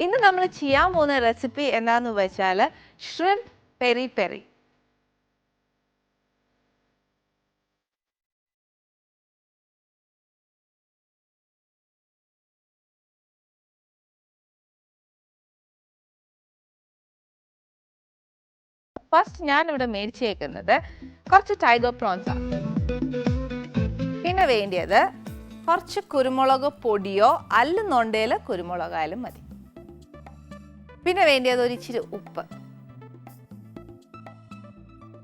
ഇന്ന് നമ്മൾ ചെയ്യാൻ പോകുന്ന റെസിപ്പി എന്താന്ന് വെച്ചാൽ ഷ്രിം പെരി പെരി ഫസ്റ്റ് ഞാൻ ഇവിടെ മേടിച്ചേക്കുന്നത് കുറച്ച് ടൈഗർ പ്രോൺസ് ആണ് പിന്നെ വേണ്ടിയത് കുറച്ച് കുരുമുളക് പൊടിയോ അല്ലെന്നുണ്ടെങ്കിൽ കുരുമുളകായാലും മതി. പിന്നെ വേണ്ടിയത് ഒരു ഇച്ചിരി ഉപ്പ്.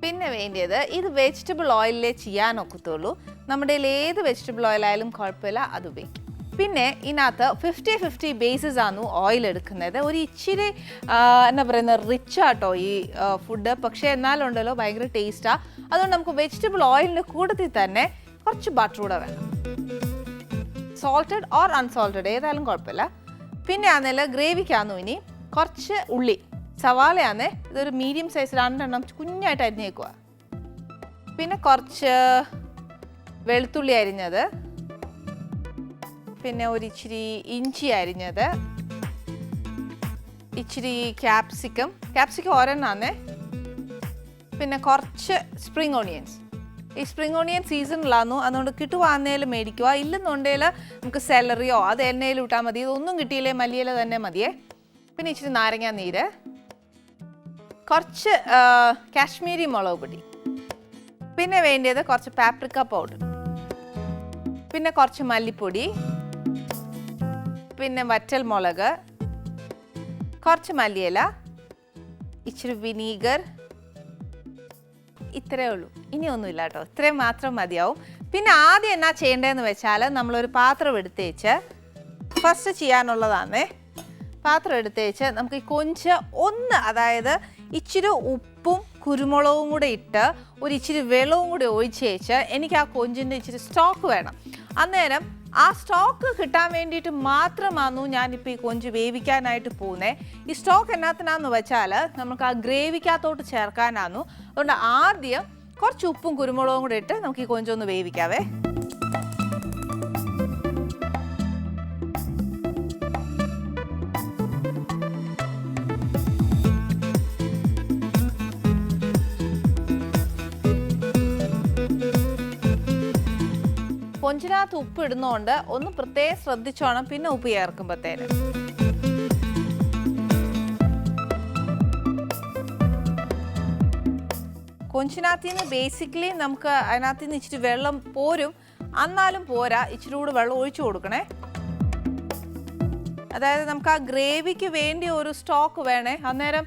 പിന്നെ വേണ്ടിയത് ഇത് വെജിറ്റബിൾ ഓയിലിലേ ചെയ്യാൻ ഒക്കത്തുള്ളൂ. നമ്മുടെ ഏത് വെജിറ്റബിൾ ഓയിലായാലും കുഴപ്പമില്ല അത് ഉപയോഗിക്കും. പിന്നെ ഇതിനകത്ത് ഫിഫ്റ്റി ഫിഫ്റ്റി ബേസിസ് ആണ് ഓയിൽ എടുക്കുന്നത്. ഒരു ഇച്ചിരി എന്താ പറയുന്നത് റിച്ച് ആട്ടോ ഈ ഫുഡ് പക്ഷേ എന്നാലുണ്ടല്ലോ ഭയങ്കര ടേസ്റ്റാണ് അതുകൊണ്ട് നമുക്ക് വെജിറ്റബിൾ ഓയിലിന്റെ കൂട്ടത്തിൽ തന്നെ കുറച്ച് ബട്ടർ കൂടെ വേണം. സോൾട്ടഡ് ഓർ അൺസോൾട്ടഡ് ഏതായാലും കുഴപ്പമില്ല. പിന്നെ ആണെങ്കിൽ ഗ്രേവിക്കാന്നു ഇനി? കുറച്ച് ഉള്ളി. സവാളയാന്നേ ഇതൊരു മീഡിയം സൈസ് രണ്ടെണ്ണം കുഞ്ഞായിട്ട് അരിഞ്ഞേക്കുക പിന്നെ കുറച്ച് വെളുത്തുള്ളി അരിഞ്ഞത്. പിന്നെ ഒരു ഇച്ചിരി ഇഞ്ചി അരിഞ്ഞത്. ഇച്ചിരി ക്യാപ്സിക്കം ക്യാപ്സിക്കം ഒരെണ്ണാന്നേ. പിന്നെ കുറച്ച് സ്പ്രിങ് ഓണിയൻസ് ഈ സ്പ്രിങ് ഓണിയൻ സീസണിലാന്നു അതുകൊണ്ട് കിട്ടുവാന്നേൽ മേടിക്കുക ഇല്ലെന്നുണ്ടെങ്കിൽ നമുക്ക് സെലറിയോ അത് എണ്ണയിൽ ഇട്ടാൽ മതി. ഇതൊന്നും കിട്ടിയില്ലേ മല്ലിയില തന്നെ മതിയേ. പിന്നെ ഇച്ചിരി നാരങ്ങ നീര്. കുറച്ച് കാശ്മീരി മുളക് പൊടി. പിന്നെ വേണ്ടിയത് കുറച്ച് പാപ്രിക്ക പൗഡർ പിന്നെ കുറച്ച് മല്ലിപ്പൊടി. പിന്നെ വറ്റൽ മുളക്. കുറച്ച് മല്ലിയില. ഇച്ചിരി വിനീഗർ. ഇത്രയേ ഉള്ളൂ. ഇനി ഒന്നുമില്ല കേട്ടോ. ഇത്രയും മാത്രം മതിയാവും. പിന്നെ ആദ്യം എന്നാ ചെയ്യേണ്ടതെന്ന് വെച്ചാൽ നമ്മളൊരു പാത്രം എടുത്തേച്ച് ഫസ്റ്റ് ചെയ്യാനുള്ളതാണേ പാത്രം എടുത്തേച്ച് നമുക്ക് ഈ കൊഞ്ച് ഒന്ന് അതായത് ഇച്ചിരി ഉപ്പും കുരുമുളകും കൂടെ ഇട്ട് ഒരു ഇച്ചിരി വെള്ളവും കൂടി ഒഴിച്ചേച്ച് എനിക്ക് ആ കൊഞ്ചിന്റെ ഇച്ചിരി സ്റ്റോക്ക് വേണം. അന്നേരം ആ സ്റ്റോക്ക് കിട്ടാൻ വേണ്ടിയിട്ട് മാത്രമാണു ഞാനിപ്പോൾ ഈ കൊഞ്ച് വേവിക്കാനായിട്ട് പോകുന്നത് ഈ സ്റ്റോക്ക് എന്നാത്തിനാന്ന് വെച്ചാൽ നമുക്ക് ആ ഗ്രേവിക്കകത്തോട്ട് ചേർക്കാനാന്നു അതുകൊണ്ട് ആദ്യം കുറച്ച് ഉപ്പും കുരുമുളകും കൂടെ ഇട്ട് നമുക്ക് ഈ കൊഞ്ചൊന്ന് വേവിക്കാവേ. കൊഞ്ചിനകത്ത് ഉപ്പ് ഇടുന്നതുകൊണ്ട് ഒന്ന് പ്രത്യേകം ശ്രദ്ധിച്ചോണം. പിന്നെ ഉപ്പ് ചേർക്കുമ്പോഴത്തേന് കൊഞ്ചിനകത്ത് നിന്ന് ബേസിക്കലി നമുക്ക് അതിനകത്ത് നിന്ന് ഇച്ചിരി വെള്ളം പോരും. എന്നാലും പോരാ ഇച്ചിരി കൂടെ വെള്ളം ഒഴിച്ചു കൊടുക്കണേ. അതായത് നമുക്ക് ആ ഗ്രേവിക്ക് വേണ്ടി ഒരു സ്റ്റോക്ക് വേണേ. അന്നേരം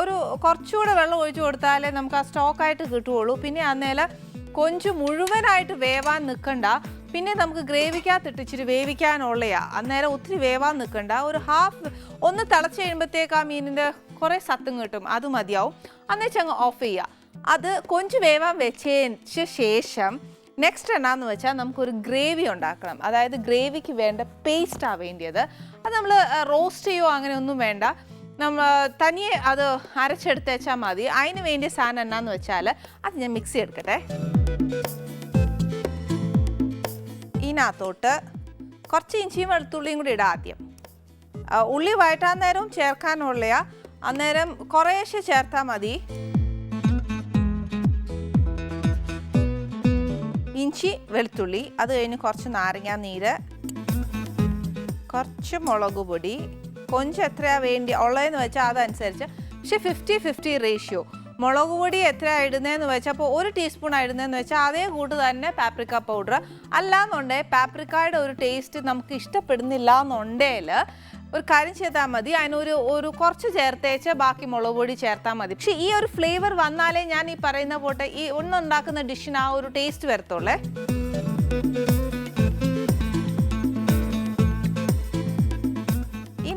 ഒരു കുറച്ചുകൂടെ വെള്ളം ഒഴിച്ചു കൊടുത്താലേ നമുക്ക് ആ സ്റ്റോക്കായിട്ട് കിട്ടുകയുള്ളൂ. പിന്നെ അന്നേരം കൊഞ്ച് മുഴുവനായിട്ട് വേവാൻ നിൽക്കണ്ട പിന്നെ നമുക്ക് ഗ്രേവിക്കകത്തിട്ട് ഇച്ചിരി വേവിക്കാനുള്ളയാ. അന്നേരം ഒത്തിരി വേവാൻ നിൽക്കണ്ട ഒരു ഹാഫ് ഒന്ന് തിളച്ച് കഴിയുമ്പോഴത്തേക്ക് ആ മീനിന്റെ കുറേ സത്തും കിട്ടും. അത് മതിയാവും. അന്നേച്ചങ്ങ് ഓഫ് ചെയ്യുക അത് കൊഞ്ച് വേവാൻ വെച്ച ശേഷം നെക്സ്റ്റ് എന്നാന്ന് വെച്ചാൽ നമുക്കൊരു ഗ്രേവി ഉണ്ടാക്കണം. അതായത് ഗ്രേവിക്ക് വേണ്ട പേസ്റ്റാണ് വേണ്ടിയത്. അത് നമ്മൾ റോസ്റ്റ് ചെയ്യുമോ അങ്ങനെയൊന്നും വേണ്ട. നമ്മൾ തനിയെ അത് അരച്ചെടുത്ത് വെച്ചാൽ മതി. അതിന് വേണ്ടിയ സാധനം എന്നാന്ന് വെച്ചാൽ അത് ഞാൻ മിക്സി എടുക്കട്ടെ ഇതിനകത്തോട്ട് കുറച്ച് ഇഞ്ചിയും വെളുത്തുള്ളിയും കൂടി ഇടാം ആദ്യം. ഉള്ളി വഴറ്റാൻ നേരവും ചേർക്കാനുള്ളയാ. അന്നേരം കുറേശ്ശെ ചേർത്താൽ മതി. ഇഞ്ചി വെളുത്തുള്ളി അത് കഴിഞ്ഞ് കുറച്ച് നാരങ്ങാ നീര് കുറച്ച് മുളക് പൊടി കൊഞ്ച് എത്രയാണ് വേണ്ടി ഉള്ളതെന്ന് വെച്ചാൽ അതനുസരിച്ച്. പക്ഷെ ഫിഫ്റ്റി ഫിഫ്റ്റി റേഷ്യോ മുളക് പൊടി എത്രയാണ് ഇടുന്നതെന്ന് വെച്ചാൽ അപ്പോൾ ഒരു ടീസ്പൂൺ ഇടുന്നതെന്ന് വെച്ചാൽ അതേ കൂട്ട് തന്നെ പാപ്രിക്ക പൗഡർ അല്ലാന്നുണ്ടെങ്കിൽ പാപ്രിക്കയുടെ ഒരു ടേസ്റ്റ് നമുക്ക് ഇഷ്ടപ്പെടുന്നില്ല എന്നുണ്ടെങ്കിൽ ഒരു കാര്യം ചെയ്താൽ മതി. അതിനൊരു ഒരു കുറച്ച് ചേർത്തേച്ച് ബാക്കി മുളക് പൊടി ചേർത്താൽ മതി. പക്ഷേ ഈ ഒരു ഫ്ലേവർ വന്നാലേ ഞാൻ ഈ പറയുന്ന പോട്ടെ ഈ ഒന്നുണ്ടാക്കുന്ന ഡിഷിന് ആ ഒരു ടേസ്റ്റ് വരത്തുള്ളേ.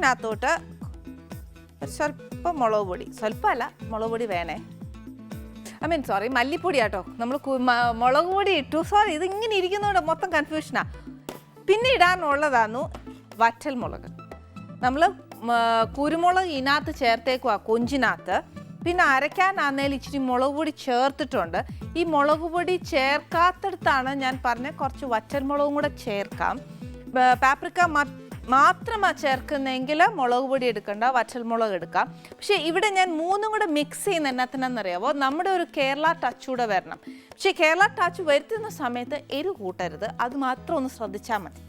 ഇതിനകത്തോട്ട് ഒരു സ്വല്പം മുളക് പൊടി. സ്വല്പമല്ല മുളക് പൊടി വേണേ. ഐ മീൻ സോറി മല്ലിപ്പൊടി ആട്ടോ. നമ്മൾ മുളക് പൊടി ഇട്ടു. സോറി ഇതിങ്ങനെ ഇരിക്കുന്നതുകൊണ്ട് മൊത്തം കൺഫ്യൂഷനാണ് പിന്നെ ഇടാനുള്ളതാന്നു വറ്റൽ മുളക്. നമ്മൾ കുരുമുളക് ഇതിനകത്ത് ചേർത്തേക്കുവാ കൊഞ്ചിനകത്ത്. പിന്നെ അരയ്ക്കാനാന്നേൽ ഇച്ചിരി മുളക് പൊടി ചേർത്തിട്ടുണ്ട്. ഈ മുളക് പൊടി ചേർക്കാത്തടത്താണ് ഞാൻ പറഞ്ഞ കുറച്ച് വറ്റൽ മുളകും കൂടെ ചേർക്കാം. പാപ്രിക്ക മാത്രമാണ് ചേർക്കുന്നെങ്കിൽ മുളക് പൊടി എടുക്കണ്ട വറ്റൽമുളക് എടുക്കാം. പക്ഷേ ഇവിടെ ഞാൻ മൂന്നും കൂടെ മിക്സ് ചെയ്യുന്ന എന്നത്തിനെന്നറിയാവോ? നമ്മുടെ ഒരു കേരള ടച്ച് കൂടെ വരണം. പക്ഷേ കേരള ടച്ച് വരുത്തുന്ന സമയത്ത് എരി കൂട്ടരുത്. അത് മാത്രം ഒന്ന് ശ്രദ്ധിച്ചാൽ മതി.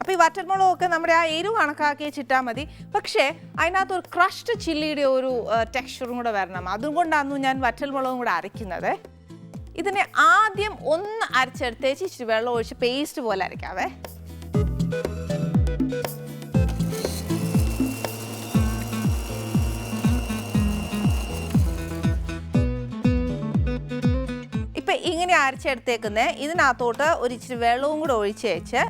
അപ്പോൾ ഈ വറ്റൽമുളകൊക്കെ നമ്മുടെ ആ എരിവ് കണക്കാക്കി ചിട്ടാൽ മതി. പക്ഷേ അതിനകത്ത് ഒരു ക്രഷ്ഡ് ചില്ലിയുടെ ഒരു ടെക്സ്ചറും കൂടെ വരണം. അതുകൊണ്ടാണ് ഞാൻ വറ്റൽമുളകും കൂടെ അരയ്ക്കുന്നത്. ഇതിനെ ആദ്യം ഒന്ന് അരച്ചെടുത്തേച്ച് ഇച്ചിരി വെള്ളം ഒഴിച്ച് പേസ്റ്റ് പോലെ അരയ്ക്കാവേ. ഇങ്ങനെ അരച്ചെടുത്തേക്കുന്നേ. ഇതിനകത്തോട്ട് ഒരു ഇച്ചിരി വെള്ളവും കൂടെ ഒഴിച്ച് വെച്ച്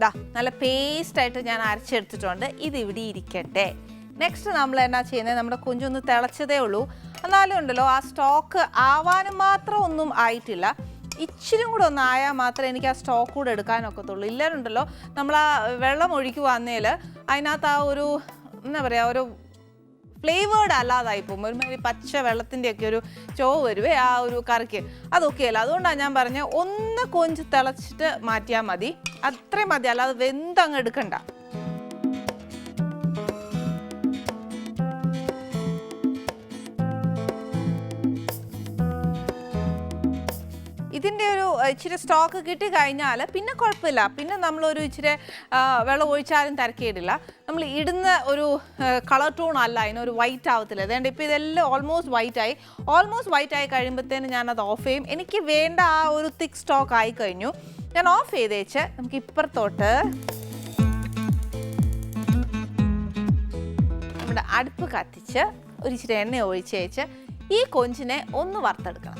ദാ നല്ല പേസ്റ്റ് ആയിട്ട് ഞാൻ അരച്ചെടുത്തിട്ടുണ്ട്. ഇത് ഇവിടെ ഇരിക്കട്ടെ. നെക്സ്റ്റ് നമ്മൾ എന്നാ ചെയ്യുന്നത് നമ്മുടെ കുഞ്ചൊന്ന് തിളച്ചതേ ഉള്ളൂ. എന്നാലും ഉണ്ടല്ലോ ആ സ്റ്റോക്ക് ആവാനും മാത്രം ഒന്നും ആയിട്ടില്ല. ഇച്ചിരി കൂടെ ഒന്ന് ആയാൽ മാത്രമേ എനിക്ക് ആ സ്റ്റോക്ക് കൂടെ എടുക്കാനൊക്കത്തുള്ളൂ. ഇല്ലാരുണ്ടല്ലോ നമ്മൾ ആ വെള്ളം ഒഴിക്കുവാന്നേൽ അതിനകത്ത് ആ ഒരു എന്താ പറയുക ഒരു ഫ്ലേവേർഡ് അല്ലാതായി പോകും. ഒരുമാതിരി പച്ച വെള്ളത്തിന്റെ ഒക്കെ ഒരു ചോ വരുവേ ആ ഒരു കറിക്ക്. അതൊക്കെ അല്ല. അതുകൊണ്ടാണ് ഞാൻ പറഞ്ഞത് ഒന്ന് കൊഞ്ച് തിളച്ചിട്ട് മാറ്റിയാൽ മതി. അത്രയും മതി. അല്ലാതെ വെന്തങ്ങ് എടുക്കണ്ട. ഇച്ചിരി സ്റ്റോക്ക് കിട്ടി കഴിഞ്ഞാൽ പിന്നെ കുഴപ്പമില്ല. പിന്നെ നമ്മളൊരു ഇച്ചിരി വെള്ളം ഒഴിച്ചാലും തിരക്കേടില്ല. നമ്മൾ ഇടുന്ന ഒരു കളർ ടോൺ അല്ല അതിനൊരു വൈറ്റ് ആവത്തില്ല. അതുകൊണ്ട് ഇപ്പോൾ ഇതെല്ലാം ഓൾമോസ്റ്റ് വൈറ്റ് ആയി. ഓൾമോസ്റ്റ് വൈറ്റ് ആയി കഴിയുമ്പോഴത്തേന് ഞാനത് ഓഫ് ചെയ്യും. എനിക്ക് വേണ്ട ആ ഒരു തിക്ക് സ്റ്റോക്ക് ആയി കഴിഞ്ഞു. ഞാൻ ഓഫ് ചെയ്തേച്ച് നമുക്ക് ഇപ്പുറത്തോട്ട് നമ്മുടെ അടുപ്പ് കത്തിച്ച് ഒരു ഇച്ചിരി എണ്ണ ഒഴിച്ചേച്ച് ഈ കൊഞ്ചിനെ ഒന്ന് വറുത്തെടുക്കണം.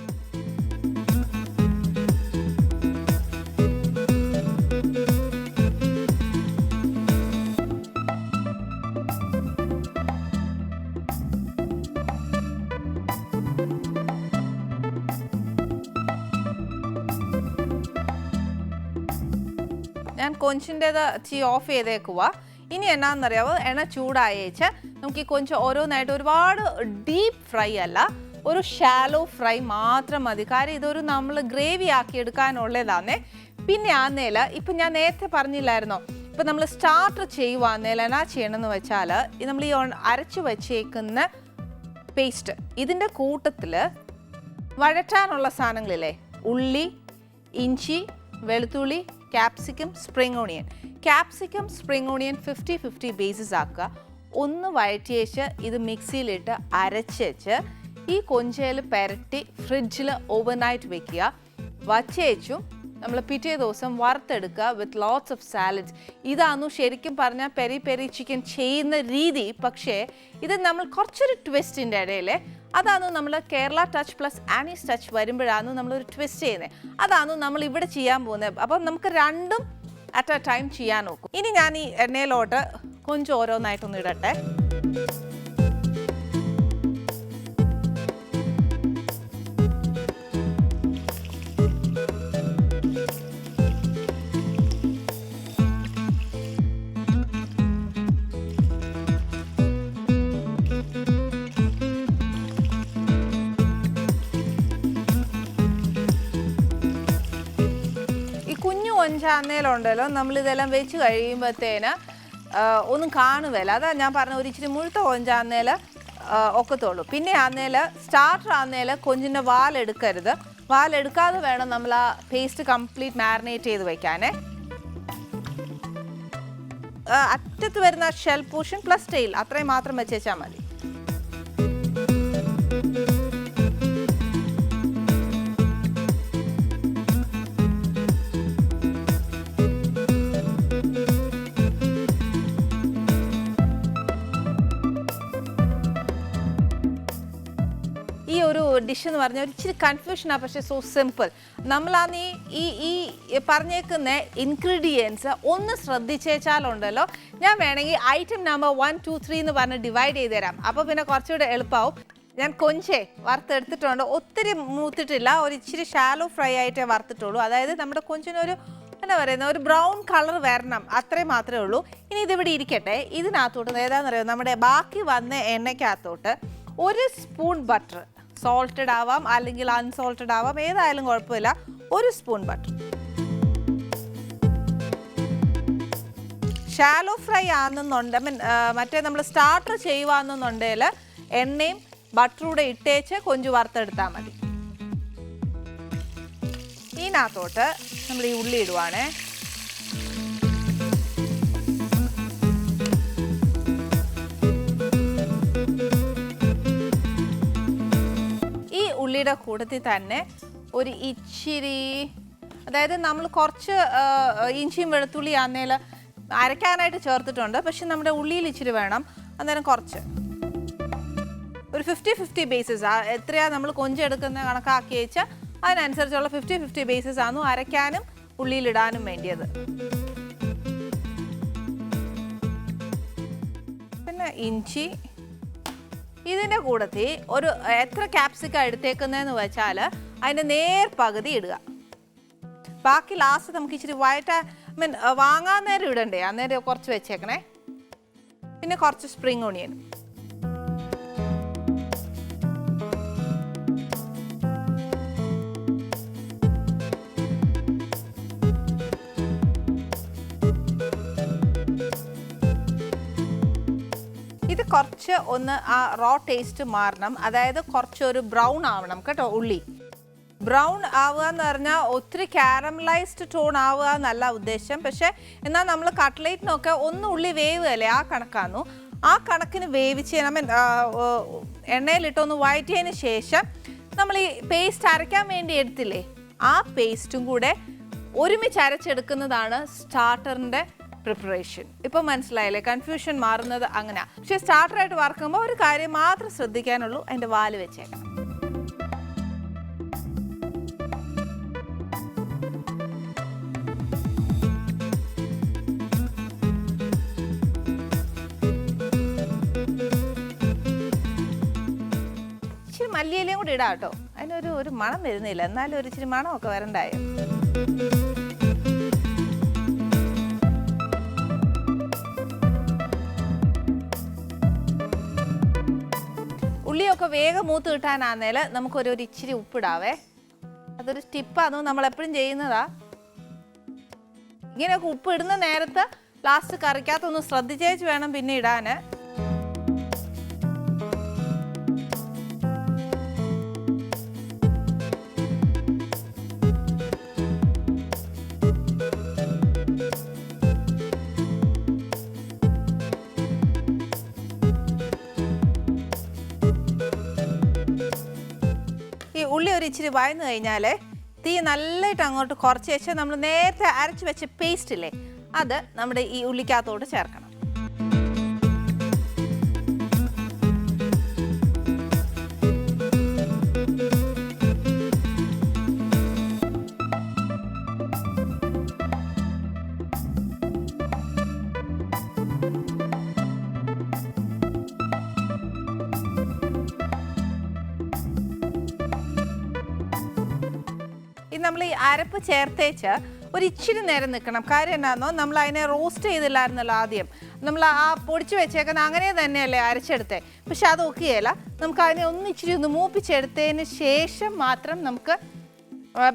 ഞാൻ കൊഞ്ചിന്റെത് തീ ഓഫ് ചെയ്തേക്കുക ഇനി എന്നാന്നറിയാവോ? എണ്ണ ചൂടായേച്ച് നമുക്ക് ഈ കൊഞ്ച് ഓരോന്നായിട്ട് ഒരുപാട് ഡീപ്പ് ഫ്രൈ അല്ല ഒരു ഷാലോ ഫ്രൈ മാത്രം മതി. കാര്യം ഇതൊരു നമ്മൾ ഗ്രേവി ആക്കി എടുക്കാനുള്ളതാന്നേ. പിന്നെ ആന്നേല ഇപ്പം ഞാൻ നേരത്തെ പറഞ്ഞില്ലായിരുന്നോ? ഇപ്പം നമ്മൾ സ്റ്റാർട്ടർ ചെയ്യുവാന്നേല എന്നാ ചെയ്യണമെന്ന് വെച്ചാൽ നമ്മൾ ഈ അരച്ചു വച്ചേക്കുന്ന പേസ്റ്റ് ഇതിന്റെ കൂട്ടത്തിൽ വഴറ്റാനുള്ള സാധനങ്ങളില്ലേ? ഉള്ളി ഇഞ്ചി വെളുത്തുള്ളി capsicum spring onion capsicum spring onion fifty fifty basis ആക്കുക. ഒന്ന് വഴറ്റിയേച്ച് ഇത് മിക്സിയിലിട്ട് അരച്ചേച്ച് ഈ കൊഞ്ചയിൽ പെരട്ടി ഫ്രിഡ്ജിൽ ഓവർനൈറ്റ് വെക്കുക. വച്ചേച്ചും നമ്മൾ പിറ്റേ ദിവസം വറുത്തെടുക്കുക വിത്ത് ലോട്ട്സ് ഓഫ് സാലഡ്സ് ഇതാണ് ശരിക്കും പറഞ്ഞാൽ പെരി പെരി ചിക്കൻ ചെയ്യുന്ന രീതി. പക്ഷേ ഇത് നമ്മൾ കുറച്ചൊരു ട്വിസ്റ്റിന്റെ ഇടയിൽ അതാണ് നമ്മൾ Kerala touch plus Annie's touch വരുമ്പോഴാണ് നമ്മളൊരു ട്വിസ്റ്റ് ചെയ്യുന്നത്. അതാണ് നമ്മൾ ഇവിടെ ചെയ്യാൻ പോകുന്നത്. അപ്പം നമുക്ക് രണ്ടും അറ്റ് എ ടൈം ചെയ്യാൻ നോക്കും. ഇനി ഞാൻ ഈ എണ്ണയിലോട്ട് കൊഞ്ച് ഓരോന്നായിട്ടൊന്ന് ഇടട്ടെ. കുഞ്ഞു നമ്മളിതെല്ലാം വെച്ച് കഴിയുമ്പോഴത്തേന് ഒന്നും കാണുവല്ല അതാ ഞാൻ പറഞ്ഞ ഒരു ഇച്ചിരി മുഴുത്ത കൊഞ്ചാന്നേൽ ഒക്കത്തുള്ളൂ. പിന്നെ ആന്നേൽ സ്റ്റാർട്ടർ ആന്നേൽ കൊഞ്ചിന്റെ വാലെടുക്കരുത്. വാലെടുക്കാതെ വേണം നമ്മൾ ആ പേസ്റ്റ് കംപ്ലീറ്റ് മാരിനേറ്റ് ചെയ്ത് വയ്ക്കാനേ അറ്റത്ത് വരുന്ന ഷെൽ പോർഷൻ പ്ലസ് ടെയിൽ അത്രയും മാത്രം വെച്ചേച്ചാൽ മതി. ഈ ഒരു ഡിഷ് എന്ന് പറഞ്ഞാൽ ഇച്ചിരി കൺഫ്യൂഷനാണ് പക്ഷേ സോ സിമ്പിൾ നമ്മളാന്ന് ഈ ഈ ഈ പറഞ്ഞേക്കുന്ന ഇൻഗ്രീഡിയൻസ് ഒന്ന് ശ്രദ്ധിച്ചേച്ചാലുണ്ടല്ലോ. ഞാൻ വേണമെങ്കിൽ item number one two three എന്ന് പറഞ്ഞ് ഡിവൈഡ് ചെയ്ത് തരാം അപ്പോൾ പിന്നെ കുറച്ചുകൂടെ എളുപ്പമാവും ഞാൻ കൊഞ്ചേ വറുത്തെടുത്തിട്ടുണ്ട്. ഒത്തിരി മൂത്തിട്ടില്ല. ഒരു ഇച്ചിരി ഷാലോ ഫ്രൈ ആയിട്ടേ വറുത്തിട്ടുള്ളൂ. അതായത് നമ്മുടെ കൊഞ്ചിനൊരു എന്നാ പറയുന്ന ഒരു ബ്രൗൺ കളർ വരണം. അത്രേ മാത്രമേ ഉള്ളൂ. ഇനി ഇതിവിടെ ഇരിക്കട്ടെ. ഇതിനകത്തോട്ട് ഏതാണെന്നറിയോ? നമ്മുടെ ബാക്കി വന്ന എണ്ണയ്ക്കകത്തോട്ട് ഒരു സ്പൂൺ ബട്ടർ സോൾട്ടഡ് ആവാം അല്ലെങ്കിൽ അൺസോൾട്ടഡ് ആവാം ഏതായാലും കുഴപ്പമില്ല. ഒരു സ്പൂൺ ബട്ടർ ഷാലോ ഫ്രൈ ആണെന്നുണ്ട്. മീൻ മറ്റേ നമ്മൾ സ്റ്റാർട്ടർ ചെയ്യുവാണെന്നുണ്ടെങ്കിൽ എണ്ണയും ബട്ടറൂടെ ഇട്ടേച്ച് കൊഞ്ച് വറുത്തെടുത്താൽ മതി. ഇതിനകത്തോട്ട് നമ്മൾ ഈ ഉള്ളി ഇടുവാണേ. ഉള്ളിയുടെ കൂട്ടത്തിൽ തന്നെ ഒരു ഇച്ചിരി അതായത് നമ്മൾ കുറച്ച് ഇഞ്ചിയും വെളുത്തുള്ളി ആന്നേൽ അരയ്ക്കാനായിട്ട് ചേർത്തിട്ടുണ്ട്. പക്ഷെ നമ്മുടെ ഉള്ളിയിൽ ഇച്ചിരി വേണം. അന്നേരം കുറച്ച്. ഒരു ഫിഫ്റ്റി ഫിഫ്റ്റി ബേസിസ് ആ എത്രയാ നമ്മൾ കൊഞ്ചെടുക്കുന്ന കണക്കാക്കി വെച്ചാൽ അതിനനുസരിച്ചുള്ള ഫിഫ്റ്റി ഫിഫ്റ്റി ബേസിസ് ആണ് അരയ്ക്കാനും ഉള്ളിയിലിടാനും വേണ്ടിയത്. പിന്നെ ഇഞ്ചി ഇതിന്റെ കൂടത്തിൽ ഒരു എത്ര ക്യാപ്സിക്ക എടുത്തേക്കുന്നതെന്ന് വെച്ചാൽ അതിന്റെ നേർ പകുതി ഇടുക. ബാക്കി ലാസ്റ്റ് നമുക്ക് ഇച്ചിരി വയറ്റ മീൻ വാങ്ങാൻ നേരം ഇടണ്ടേ? അന്നേരം കുറച്ച് വെച്ചേക്കണേ. പിന്നെ കുറച്ച് സ്പ്രിങ് ഓണിയൻ കുറച്ച് ഒന്ന് ആ റോ ടേസ്റ്റ് മാറണം. അതായത് കുറച്ചൊരു ബ്രൗൺ ആവണം കേട്ടോ ഉള്ളി. ബ്രൗൺ ആവുക എന്ന് പറഞ്ഞാൽ ഒത്തിരി കാരമലൈസ്ഡ് ടോൺ ആവുക എന്നല്ല ഉദ്ദേശം. പക്ഷേ എന്നാൽ നമ്മൾ കട്ട്ലേറ്റിനൊക്കെ ഒന്ന് ഉള്ളി വേവുകയല്ലേ ആ കണക്കാന്നു. ആ കണക്കിന് വേവിച്ച് നമ്മൾ എണ്ണയിലിട്ടൊന്ന് വഴറ്റിയതിന് ശേഷം നമ്മൾ ഈ പേസ്റ്റ് അരയ്ക്കാൻ വേണ്ടി എടുത്തില്ലേ? ആ പേസ്റ്റും കൂടെ ഒരുമിച്ച് അരച്ചെടുക്കുന്നതാണ് സ്റ്റാർട്ടറിന്റെ പ്രിപ്പറേഷൻ ഇപ്പൊ മനസ്സിലായില്ലേ? കൺഫ്യൂഷൻ മാറുന്നത് അങ്ങനെ. പക്ഷെ സ്റ്റാർട്ടറായിട്ട് വറക്കുമ്പോൾ ഒരു കാര്യം മാത്രം ശ്രദ്ധിക്കാനുള്ളൂ അതിന്റെ വാൽ വെച്ചേക്കണം. ഇച്ചിരി മല്ലിയിലയും കൂടി ഇടാം കേട്ടോ. അതിനൊരു ഒരു മണം വരുന്നില്ല. എന്നാലും ഒരു ഇച്ചിരി മണമൊക്കെ വരണ്ടായോ? ഉള്ളിയൊക്കെ വേഗം മൂത്ത് കിട്ടാനാന്നേൽ നമുക്കൊരു ഒരു ഇച്ചിരി ഉപ്പിടാവേ. അതൊരു ടിപ്പാണ് നമ്മൾ എപ്പോഴും ചെയ്യുന്നതാ. ഇങ്ങനെയൊക്കെ ഉപ്പ് ഇടുന്ന നേരത്ത് ലാസ്റ്റ് കറിക്കകത്തൊന്ന് ശ്രദ്ധിച്ചേച്ച് വേണം പിന്നെ ഇടാൻ ഇച്ചിരി വഴന്നു കഴിഞ്ഞാൽ തീ നല്ലതായിട്ട് അങ്ങോട്ട് കുറച്ച് വെച്ച് നമ്മൾ നേരത്തെ അരച്ച് വെച്ച പേസ്റ്റ് ഇല്ലേ അത് നമ്മുടെ ഈ ഉള്ളിക്കകത്തോട്ട് ചേർക്കണം. അരപ്പ് ചേർത്തേച്ച് ഒരു ഇച്ചിരി നേരം നിൽക്കണം. കാര്യം എന്താണെന്നോ നമ്മൾ അതിനെ റോസ്റ്റ് ചെയ്തില്ലായിരുന്നല്ലോ ആദ്യം. നമ്മൾ ആ പൊടിച്ച് വെച്ചേക്കുന്ന അങ്ങനെ തന്നെയല്ലേ അരച്ചെടുത്തേ. പക്ഷെ അത് ഒക്കെയല്ല നമുക്ക് അതിനെ ഒന്ന് ഇച്ചിരി ഒന്ന് മൂപ്പിച്ചെടുത്തതിന് ശേഷം മാത്രം നമുക്ക്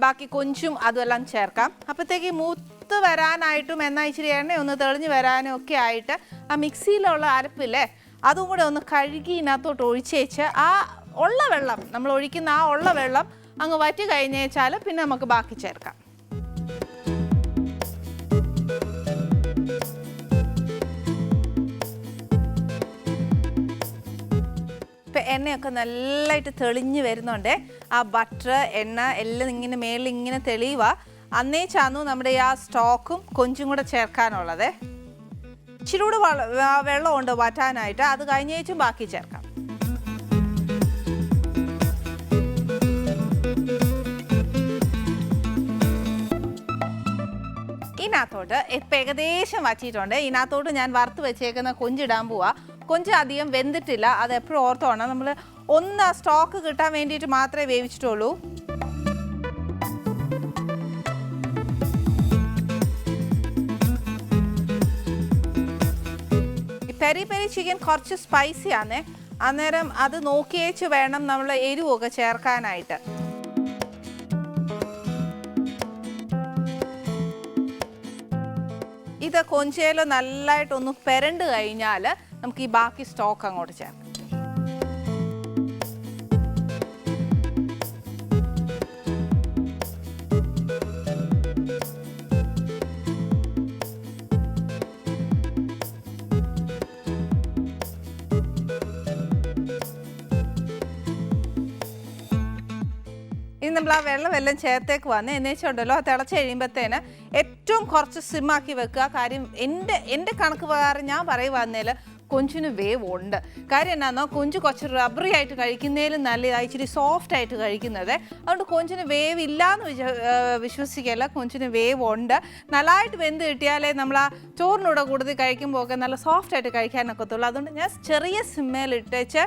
ബാക്കി കൊഞ്ചും അതുമെല്ലാം ചേർക്കാം. അപ്പോഴത്തേക്ക് മൂത്ത് വരാനായിട്ടും എന്നാൽ ഇച്ചിരി എണ്ണ ഒന്ന് തെളിഞ്ഞ് വരാനും ഒക്കെ ആയിട്ട് ആ മിക്സിയിലുള്ള അരപ്പില്ലേ അതും കൂടെ ഒന്ന് കഴുകി ഇതിനകത്തോട്ട് ഒഴിച്ചേച്ച് ആ ഉള്ള വെള്ളം നമ്മൾ ഒഴിക്കുന്ന ആ ഉള്ള വെള്ളം അങ്ങ് വറ്റി കഴിഞ്ഞേച്ചാൽ പിന്നെ നമുക്ക് ബാക്കി ചേർക്കാം. ഇപ്പം എണ്ണയൊക്കെ നല്ലതായിട്ട് തെളിഞ്ഞ് വരുന്നുണ്ട്. ആ ബട്ടർ എണ്ണ എല്ലാം ഇങ്ങനെ മേളിൽ ഇങ്ങനെ തെളിയുക അന്നേച്ചാന്നു നമ്മുടെ ആ സ്റ്റോക്കും കൊഞ്ചും കൂടെ ചേർക്കാനുള്ളത്. ഇച്ചിരി കൂടെ വള- ആ വെള്ളമുണ്ട് വറ്റാനായിട്ട്. അത് കഴിഞ്ഞേച്ചും ബാക്കി ചേർക്കാം. ഇതിനകത്തോട്ട് ഇപ്പം ഏകദേശം വച്ചിട്ടുണ്ട്. ഇതിനകത്തോട്ട് ഞാൻ വറുത്ത് വെച്ചേക്കുന്ന കൊഞ്ചിടാൻ പോവാ. കൊഞ്ച് അധികം വെന്തിട്ടില്ല. അത് എപ്പോഴും ഓർത്തോണം. നമ്മൾ ഒന്ന് സ്റ്റോക്ക് കിട്ടാൻ വേണ്ടിയിട്ട് മാത്രമേ വേവിച്ചിട്ടുള്ളൂ. പെരി പെരി ചിക്കൻ കുറച്ച് സ്പൈസിയാണ് അന്നേരം അത് നോക്കിയേച്ച് വേണം നമ്മൾ എരിവൊക്കെ ചേർക്കാനായിട്ട്. കൊഞ്ചേൽ നല്ലതായിട്ടൊന്ന് പെരണ്ട് കഴിഞ്ഞാൽ നമുക്ക് ഈ ബാക്കി സ്റ്റോക്ക് അങ്ങോട്ട് ചേർക്കാം. ഇനി നമ്മൾ ആ വെള്ളം എല്ലാം ചേർത്തേക്ക് വന്ന് എന്നുവെച്ചുണ്ടല്ലോ തിളച്ച് കഴിയുമ്പോഴത്തേന് ഏറ്റവും കുറച്ച് സിമ്മാക്കി വെക്കുക. കാര്യം എന്റെ എന്റെ കണക്ക് പ്രകാരം ഞാൻ പറയുവാന്നേൽ കൊഞ്ചിന് വേവ് ഉണ്ട് കാര്യം എന്നാന്നോ കൊഞ്ച് കുറച്ച് റബ്ബറി ആയിട്ട് കഴിക്കുന്നതിലും നല്ലതാണ് ഇച്ചിരി സോഫ്റ്റ് ആയിട്ട് കഴിക്കുന്നത്. അതുകൊണ്ട് കൊഞ്ചിന് വേവ് ഇല്ലാന്ന് വിച ഏർ വിശ്വസിക്കല്ല കൊഞ്ചിന് വേവ് ഉണ്ട് നല്ലതായിട്ട് വെന്ത് കിട്ടിയാലേ നമ്മൾ ആ ചോറിനൂടെ കൂടുതൽ കഴിക്കുമ്പോൾ ഒക്കെ നല്ല സോഫ്റ്റ് ആയിട്ട് കഴിക്കാനൊക്കത്തുള്ളൂ. അതുകൊണ്ട് ഞാൻ ചെറിയ സിമ്മയിലിട്ടേച്ച്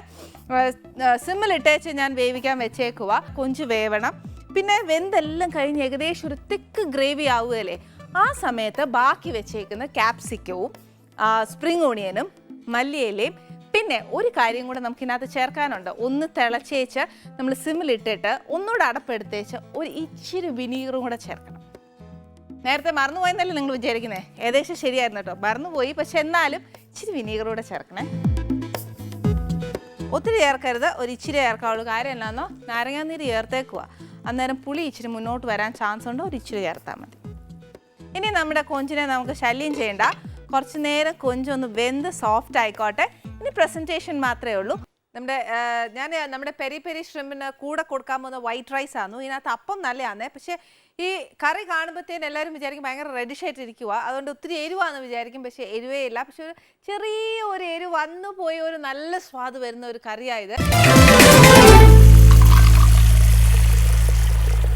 സിമ്മിലിട്ടേച്ച് ഞാൻ വേവിക്കാൻ വെച്ചേക്കുക കൊഞ്ച് വേവണം. പിന്നെ വെന്തെല്ലാം കഴിഞ്ഞ് ഏകദേശം ഒരു തിക്ക് ഗ്രേവി ആവുകയല്ലേ? ആ സമയത്ത് ബാക്കി വെച്ചേക്കുന്ന ക്യാപ്സിക്കവും സ്പ്രിങ് ഓണിയനും മല്ലിയിലയും പിന്നെ ഒരു കാര്യം കൂടെ നമുക്ക് ഇതിനകത്ത് ചേർക്കാനുണ്ട്. ഒന്ന് തിളച്ചേച്ച് നമ്മൾ സിമ്മിലിട്ടിട്ട് ഒന്നുകൂടെ അടപ്പെടുത്തേച്ച് ഒരു ഇച്ചിരി വിനീഗറും കൂടെ ചേർക്കണം. നേരത്തെ മറന്നുപോയെന്നല്ലേ നിങ്ങൾ വിചാരിക്കുന്നത് ഏകദേശം ശരിയായിരുന്നു കേട്ടോ. മറന്നുപോയി പക്ഷെ എന്നാലും ഇച്ചിരി വിനീഗർ കൂടെ ചേർക്കണേ. ഒത്തിരി ചേർക്കരുത്. ഒരു ഇച്ചിരി ചേർക്കാവുള്ളൂ. കാര്യം എന്നാന്നോ? നാരങ്ങാനീര് ചേർത്തേക്കുക അന്നേരം പുളി ഇച്ചിരി മുന്നോട്ട് വരാൻ ചാൻസ് ഉണ്ട്. ഒരു ഇച്ചിരി ചേർത്താൽ മതി. ഇനി നമ്മുടെ കൊഞ്ചിനെ നമുക്ക് ശല്യം ചെയ്യേണ്ട. കുറച്ച് നേരം കൊഞ്ചൊന്ന് വെന്ത് സോഫ്റ്റ് ആയിക്കോട്ടെ. ഇനി പ്രസന്റേഷൻ മാത്രമേ ഉള്ളൂ. നമ്മുടെ ഞാൻ നമ്മുടെ പെരി പെരി ഷ്രിമ്പിന് കൂടെ കൊടുക്കാൻ പോകുന്ന വൈറ്റ് റൈസ് ആണ് ഇതിനകത്ത് അപ്പം നല്ലതാണ് പക്ഷേ ഈ കറി കാണുമ്പോഴത്തേന് എല്ലാവരും വിചാരിക്കും ഭയങ്കര റെഡിഷായിട്ട് ഇരിക്കുക അതുകൊണ്ട് ഒത്തിരി എരിവാന്ന് വിചാരിക്കും. പക്ഷേ എരിവേ ഇല്ല. പക്ഷെ ഒരു ചെറിയ ഒരു എരിവ് വന്നു പോയ ഒരു നല്ല സ്വാദ് വരുന്ന ഒരു കറിയായത്